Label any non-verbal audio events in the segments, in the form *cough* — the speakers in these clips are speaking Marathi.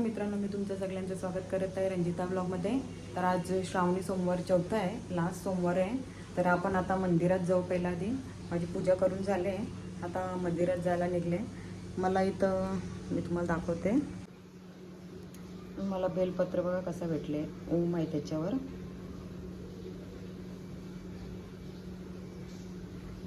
मित्रांनो मी तुमचं सगळ्यांचं स्वागत करत आहे रंजिता ब्लॉगमध्ये. तर आज श्रावणी सोमवार चौथा आहे लास्ट सोमवार आहे. तर आपण आता मंदिरात जाऊ पहिला आधी माझी पूजा करून झाले आता मंदिरात जायला निघले. मला इथं मी तुम्हाला दाखवते. मला बेलपत्र बघा कसं भेटले. ओम आहे त्याच्यावर.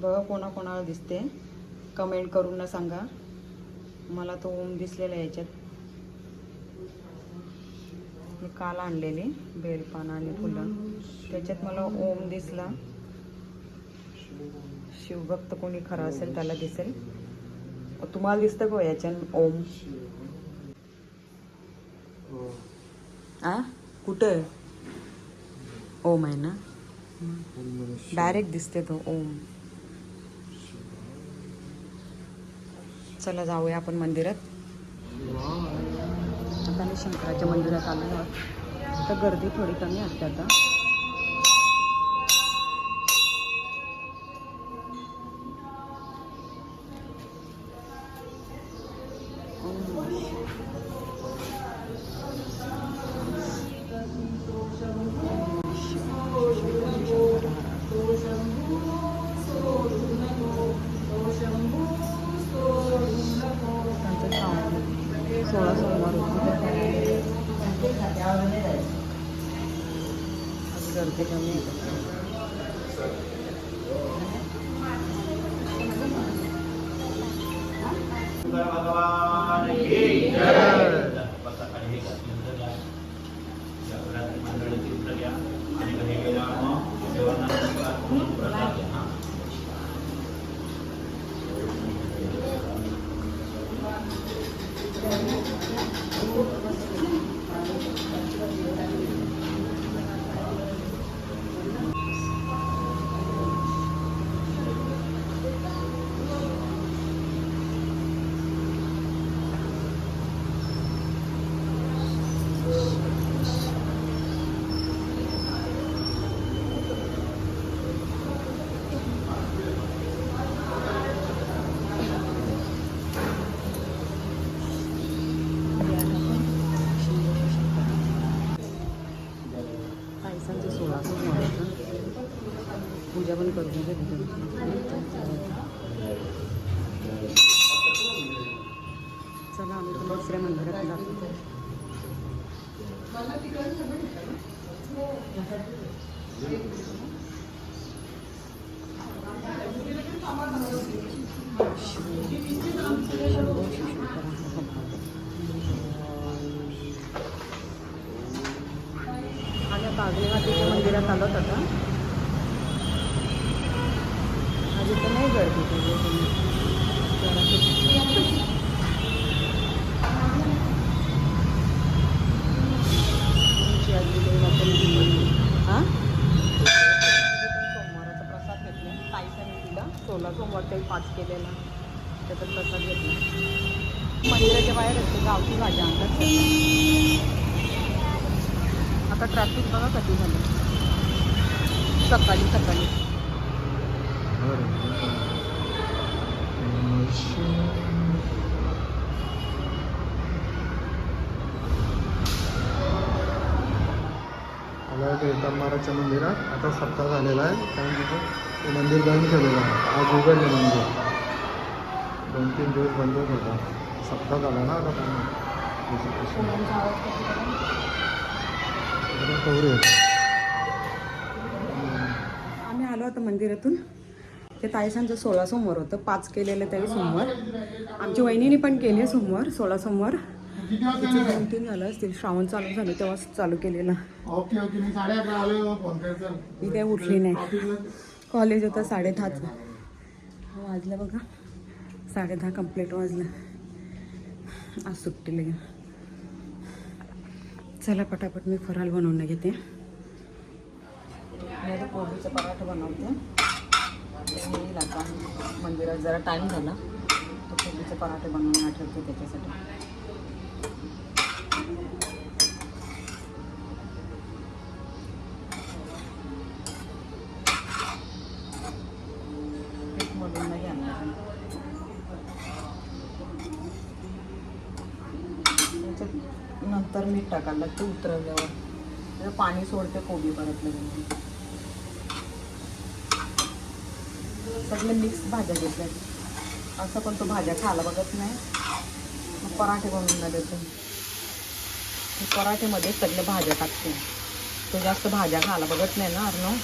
बघा कोणाकोणाला दिसते. कमेंट करून ना सांगा. मला तो ओम दिसलेला आहे याच्यात. मी काल आणलेली बेलपान आणि फुलं. त्याच्यात मला ओम दिसला. शिवभक्त कोणी खरा असेल त्याला दिसेल. तुम्हाला दिसतं का याच्यान याच्यात ओम? आ? कुठं? ओम आहे ना? डायरेक्ट दिसते तो ओम. चला जाऊया आपण मंदिरात. आता शंकराच्या मंदिरात आलो आहोत तर गर्दी थोडी कमी असते आता. त्यांचं गर्दी कमी आहे. भगवान की जय बसा खाली हे घातलं तर काय? जगन्नाथ मंडळाची उत्तर घ्या आणि घरी गेल्यावर मग जेवणानंतर तुम्ही प्रसाद घ्या हा. पायसांचं सोळा सोमवार होतं पूजा पण करून घेतली चला आम्ही तुला दुसऱ्या मंदिरात जातो आम्ही आता अग्निमातेच्या मंदिरात आलो आता काही पाच केलेला. त्याचा प्रसाद घेतला. मंदिराच्या बाहेर असते गावठी भाज्या आणतात. आता ट्रॅफिक बघा कधी झालं. सकाळी सकाळी. आला होतो महाराजच्या मंदिरात. आता सप्ताह झालेला आहे. कारण तिथं ते मंदिर बंद केलेलं आहे. आज उघडलं मंदिर. दोन तीन दिवस बंदच होता सप्ताह झाला ना आता होते आम्ही आलो आता मंदिरातून. ते ताईसांचं सोळा सोमवार होतं. पाच केलेलं त्यावेळी सोमवार. आमच्या वहिनीने पण केले सोमवार सोळा सोमवार. दोन तीन झालं असतील. श्रावण चालू झालं तेव्हाच चालू केलेलं. Okay okay. मी साडे अकरा आलो फोन करायचं. मी काय उठली नाही. कॉलेज होतं साडेदहाचं. हो, वाजलं बघा. साडे दहा कंप्लीट वाजलं. आज सुट्टी लगेल चला पटापट मी फराळ बनवून घेते. कोबीचं पराठा बनवते. आता मंदिरात जरा टाईम झाला तर कोबीचे पराठे बनवून आठवते त्याच्यासाठी. टाकायला लागते उतरवल्यावर. पाणी सोडते कोबी परत लगेच सगळे मिक्स भाज्या घेतल्या असं पण तो भाज्या खायला बघत नाही. पराठे बनवून देतो पराठेमध्ये सगळे भाज्या टाकते. तो जास्त भाज्या खायला बघत नाही ना अर्णव.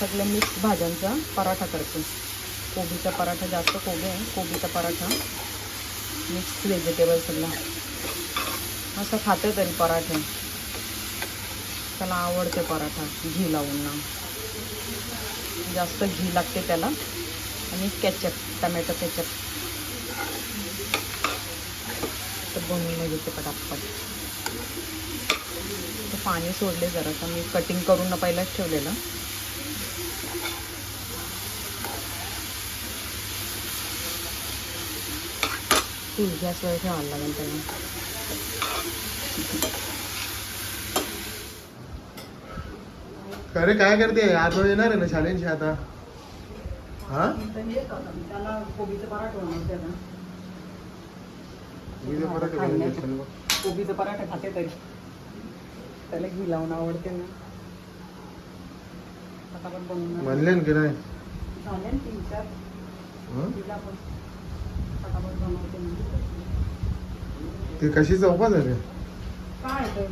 सगळ्या मिक्स भाज्यांचा पराठा करते. कोबीचा पराठा जास्त कोबी आहे. कोबीचा पराठा. मिक्स व्हेजिटेबल सगळं. असं खाते तरी पराठे. त्याला आवडते पराठा घी लावून ना. जास्त घी लागते त्याला. आणि केचप टमॅटो केचप तर बनवून घेते पटापट. तर पाणी सोडले जरासं मी कटिंग करून ना पहिलाच ठेवलेलं. फुल गॅसवर ठेवायला लागेल त्याला. अरे काय करते? आजोबा येणार आहे ना शाळेंशी आता. हा? त्याला कोबीचा पराठा बनवते ना मी ते परत केलं. कोबीचा पराठा खाते तरी. त्याला घी लावून आवडते ना. पटापट बनवून म्हणले की नाही. झाले ना तीन चार. हं? तिला पण. बनवते ते कशी आहे रे? काय तर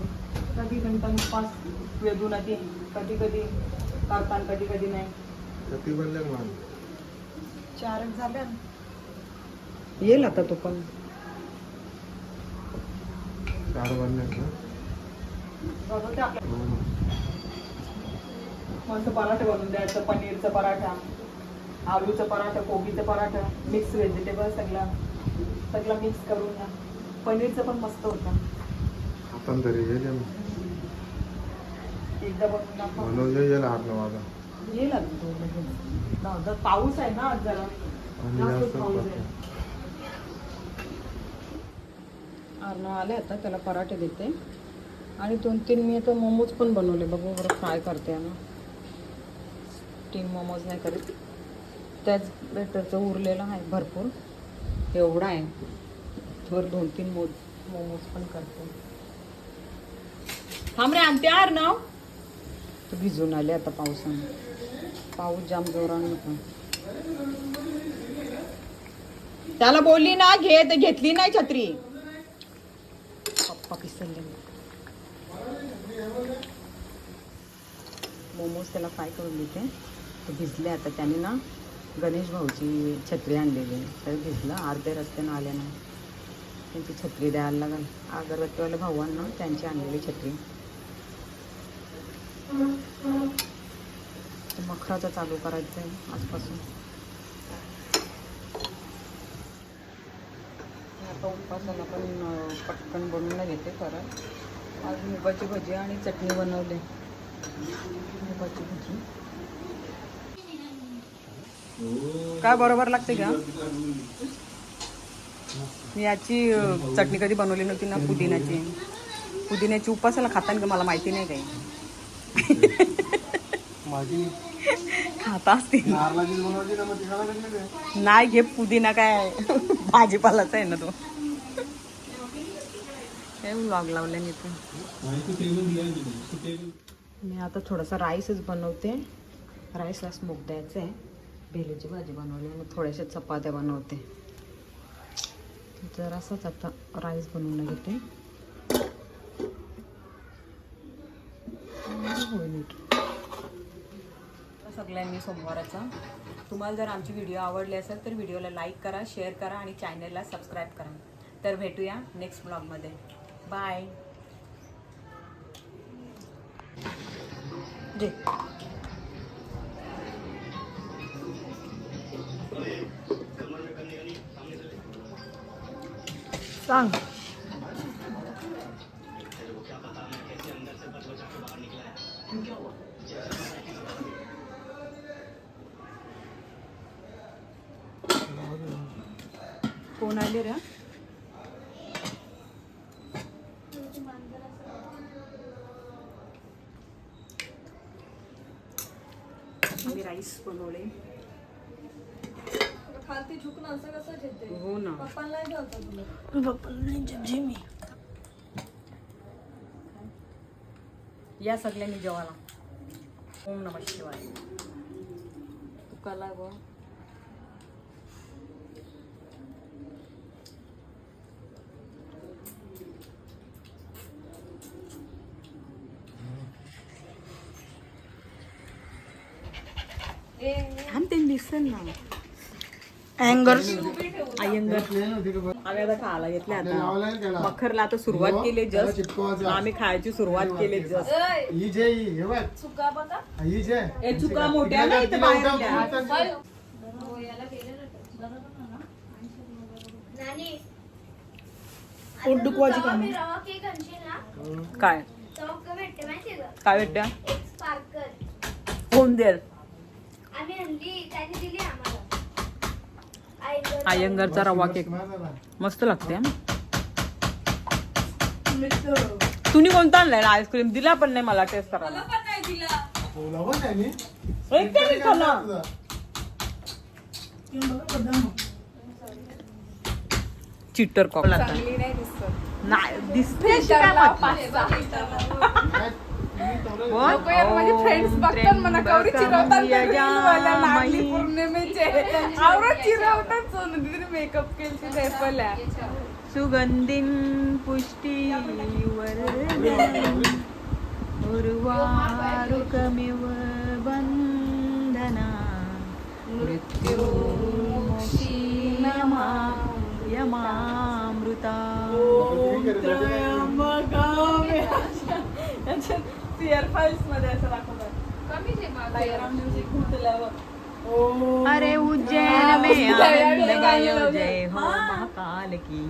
कधी गणपण पाच वेदून ती कधी कधी करताना कधी कधी नाही. किती बनले मग चार झाल्या. येईल आता तो पण. चार बनले ना आपल्या. हो. मस्त पराठा बनवून द्यायचं. पनीरचा पराठा आलूचा पराठा कोबीचा पराठा मिक्स व्हेजिटेबल सगळा. सगळा मिक्स करून ना पनीरचं पण मस्त होतं. आपण तरी येईल माझा येईल. जाऊ दे, पाऊस आहे ना आज जरा अर्णव आले आता त्याला पराठे देते. आणि दोन तीन मी आता मोमोज पण बनवले बघू बरं फ्राय करते ना स्टीम मोमोज नाही करत. त्याच बेटरचं उरलेलं आहे भरपूर. एवढा आहे. वर दोन तीन मो मोमोज पण करते. थांब रे आणते अर्णव तर भिजून आले आता पावसाने. पाऊस जाम जोरान होता. त्याला बोलली ना घे तर घेतली नाही छत्री. पप्पा पिसरले मोमोज त्याला फ्राय करून देते. ते भिजले आता त्याने ना गणेश भाऊची छत्री आणलेली. तर भिजलं अर्ध्या रस्त्यानं आले ना त्यांची छत्री द्यायला लागेल. अगरबत्तीवाल्या भावांना त्यांची आणलेली छत्री. ते मखराचं चालू करायचं आहे आजपासून आता उपासाला पण पटकन बनवून घेते परत. आज मुगाची भजी आणि चटणी बनवली. मुगाची भजी. काय बरोबर लागते का? मी याची चटणी कधी बनवली नव्हती ना पुदिन्याची. पुदिन्याची उपासाला खाताना का मला माहिती नाही काही. माझी खाता असते नारळाची बनवली ना मग ती खायला लागली ते. नाही घे पुदिना काय भाजीपालाचा आहे ना तो. काय व्लॉग लावल्याने इथे मी आता थोडासा राईसच बनवते. राईसला स्मोक द्यायचं आहे भेलीची भाजी बनवली आणि थोड्याशा चपात्या बनवते. जरासाच आता राईस बनवून घेते. मी सोमवाराचा. तुम्हाला जर आमची व्हिडिओ आवडली असेल तर व्हिडिओला लाईक करा शेअर करा आणि चॅनलला सबस्क्राईब करा. तर भेटूया नेक्स्ट ब्लॉगमध्ये. बाय. जे सांग. मी राईस बनवले खालती झुकणं असं कसं हो ना. या सगळ्यांनी जेवायला. ओम नमः शिवाय. तुकाला ग थांब ते दिसेल ना अँगर अयंगर? आम्ही आता खायला घेतले आता. मखरला आता सुरुवात हो, केली जस्ट. आम्ही खायची सुरुवात केली जस्ट. ही जे ही, हे बघ. ही जे. हे चुका मोठ्या ना इथे बाहेर पोट दुखवायची कामं. काय? काय भेटत्या कोण देल? आम्ही आणली त्याने दिली आम्हाला. अयंगरचा रवा केक ना. मस्त लागते हा. तुम्ही कोणता आणलाय? आईस्क्रीम दिला पण नाही मला टेस्ट करायला. एक तरी. चिट्टर कॉक नाही दिसते. अशी काय? म्हटलं? काय? तुम्ही थोडं- कोण? माझे फ्रेंड्स बघतात म्हणा कवरी चिरवतात त्र्यंबकम वाल्या नागली यजामही. पौर्णिमेचे आवडत चिरवतात सोनं तिथे मेकअप पुष्टिवर्धनम् उर्वारुकमिव बन्धना मृत्युर्मुक्षीयमामृता *laughs* फाईल्समध्ये असं दाखवतात. अरे उज्जैन में आनंद गायो जय हो. महाकाल की।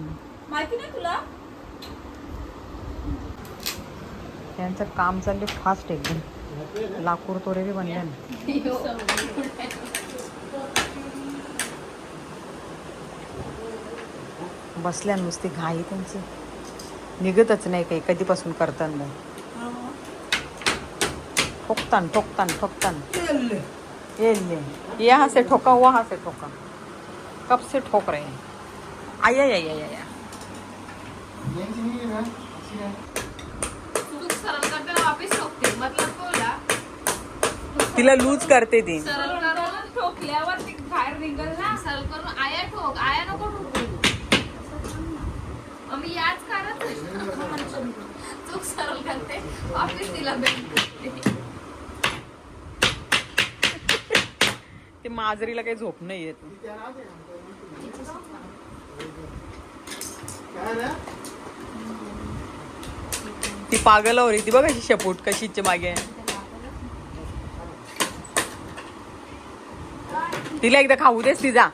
माहिती नाही तुला? त्यांचं काम चालले फास्ट एकदम. लाकूड तोरे बी बनले ना. बसल्या नुसती घाई त्यांची. निघतच नाही काही. कधीपासून करताना नाही ठोकतान ठोकतान ठोकतान. ये ले यहाँ से ठोका वहाँ से ठोका. कब से ठोक रहे हैं. आया या ही तिला लूज करते ती सरळ करून ठोकल्यावर ते बाहेर निघल ना. सरळ करून आया ठोक आया नको ठोकू. मग मी याच करत *laughs* चूक सरळ करते. वापिस तिला भेटते. माजरीला काही झोप नाही येत. ती पागल ती ती बघ अशी शेपूट कशीच्या मागे तिला एकदा खाऊ देस तिचा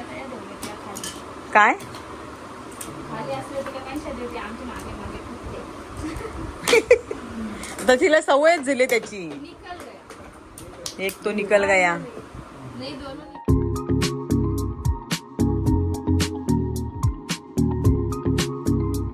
काय देऊ त्या खाली काय खाली असले तर काय देते आमच्या मागे मागे ठोकते तर तिला सवयच झाली त्याची. एक तो निकल गया. नाही दोनों